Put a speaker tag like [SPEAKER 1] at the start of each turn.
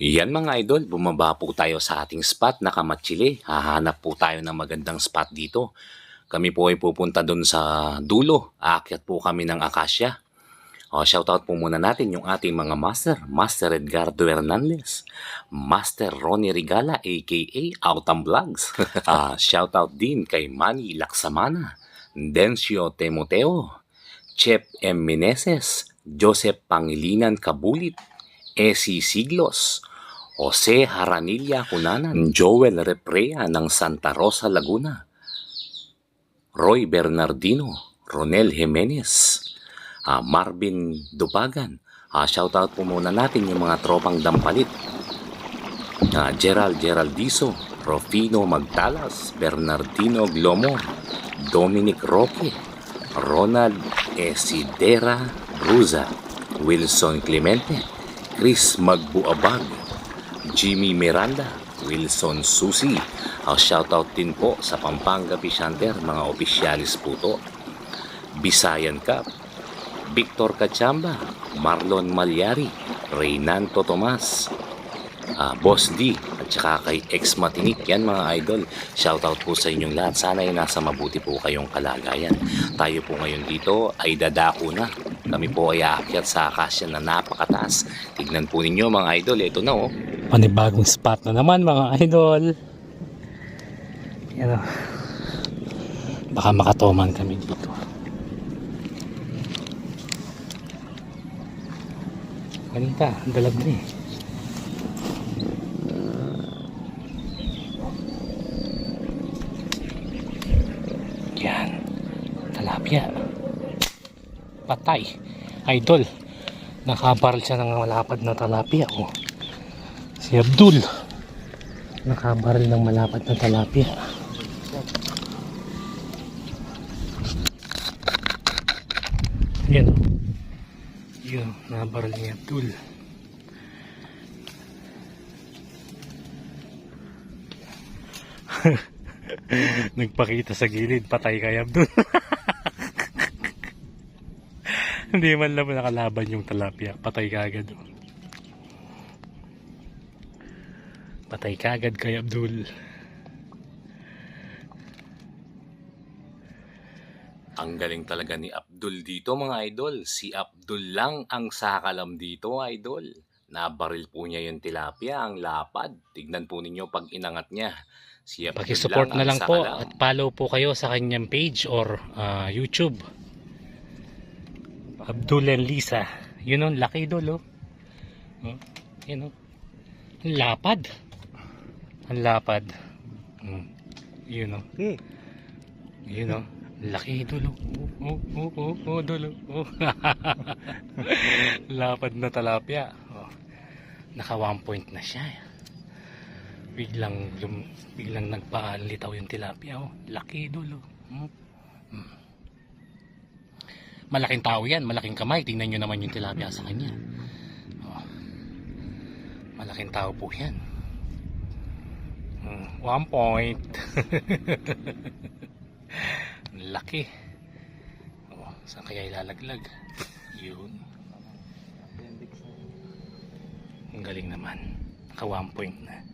[SPEAKER 1] Yan mga idol, bumaba po tayo sa ating spot na Kamatsili. Hahanap po tayo ng magandang spot dito. Kami po ay pupunta doon sa dulo. Aakyat po kami ng Akasya. O, shoutout po muna natin yung ating mga master. Master Edgardo Hernandez. Master Ronnie Regala aka Autumn Vlogs. Ah, shoutout din kay Manny Laksamana. Dencio Temoteo. Chep M. Meneses. Joseph Pangilinan Kabulit. Esi Siglos. Jose Haranilla Cunanan, Joel Reprea ng Santa Rosa, Laguna, Roy Bernardino, Ronel Jimenez, ah, Marvin Dupagan. Ah, shoutout po muna natin yung mga tropang dampalit. Ah, Gerald Geraldizo, Rofino Magtalas, Bernardino Glomor, Dominic Roque, Ronald Esidera Bruza, Wilson Clemente, Chris Magbuabag, Jimmy Miranda, Wilson Susi. Uh, shoutout din po sa Pampanga Pishanter, mga opisyalis po to. Bisayan Cup, Victor Kachamba, Marlon Malyari, Reynanto Tomas, ah, Boss D, at saka kay Ex Matinik. Yan mga idol. Shoutout po sa inyong lahat. Sana ay nasa mabuti po kayong kalagayan. Tayo po ngayon dito ay dadako na. Kami po ay aakyat sa akasya na napakataas. Tignan po ninyo mga idol. Ito na oh.
[SPEAKER 2] Panibagong spot na naman mga idol. Yan o. Baka makatoman kami dito. Kanita ang dalag na eh. Yan. Talapia. Patay. Idol. Nakabaril siya ng malapad na talapia oh Si Abdul. Nakabaril ng malapad na talapia. Yan. o. Yun, nakabaril ni Abdul. Nagpakita sa gilid, patay kay Abdul. Hindi man lang nakalaban yung talapia, patay ka agad. oh. Patay ka agad kay Abdul.
[SPEAKER 1] Ang galing talaga ni Abdul dito mga idol. Si Abdul lang ang sakalam dito idol. Nabaril po niya yung tilapia, ang lapad. Tignan po ninyo pag inangat niya. Si Abdul
[SPEAKER 2] Pakisupport na
[SPEAKER 1] ang
[SPEAKER 2] lang po
[SPEAKER 1] sakalam.
[SPEAKER 2] at follow po kayo sa kanyang page or ah, YouTube. Abdul and Lisa. Yun o, laki idol oh. Oh, Yun o. Ang lapad. Ang lapad. Mm. Yun o. Yun o. Laki idol oh. Oh, oh, oh, oh, idol oh. Lapad na talapia. Oh. Naka one point na siya. Biglang lum, biglang nagpalitaw yung tilapia oh. Laki oh. Mm. Mm. Malaking tao yan, malaking kamay. Tingnan nyo naman yung tilapia sa kanya. Oh. Malaking tao po yan. Mm, one point. Laki. Oh, saan kaya ilalaglag? Yun. Ang galing naman. Naka one point na.